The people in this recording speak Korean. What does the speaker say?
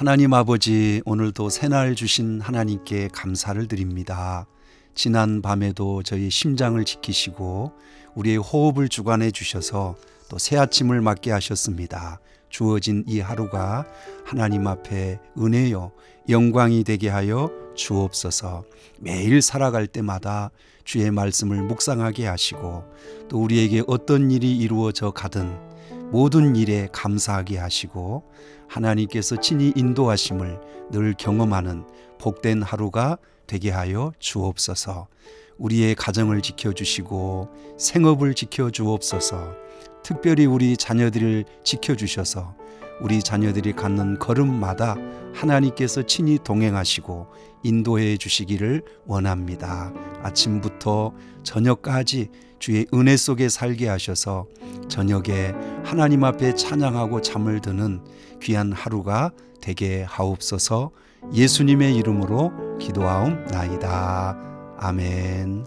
하나님 아버지, 오늘도 새날 주신 하나님께 감사를 드립니다. 지난 밤에도 저희 심장을 지키시고 우리의 호흡을 주관해 주셔서 또 새 아침을 맞게 하셨습니다. 주어진 이 하루가 하나님 앞에 은혜요, 영광이 되게 하여 주옵소서 매일 살아갈 때마다 주의 말씀을 묵상하게 하시고 또 우리에게 어떤 일이 이루어져 가든 모든 일에 감사하게 하시고 하나님께서 친히 인도하심을 늘 경험하는 복된 하루가 되게 하여 주옵소서. 우리의 가정을 지켜 주시고 생업을 지켜 주옵소서. 특별히 우리 자녀들을 지켜 주셔서 우리 자녀들이 갖는 걸음마다 하나님께서 친히 동행하시고 인도해 주시기를 원합니다. 아침부터 저녁까지 주의 은혜 속에 살게 하셔서 저녁에 하나님 앞에 찬양하고 잠을 드는 귀한 하루가 되게 하옵소서 예수님의 이름으로 기도하옵나이다. 아멘.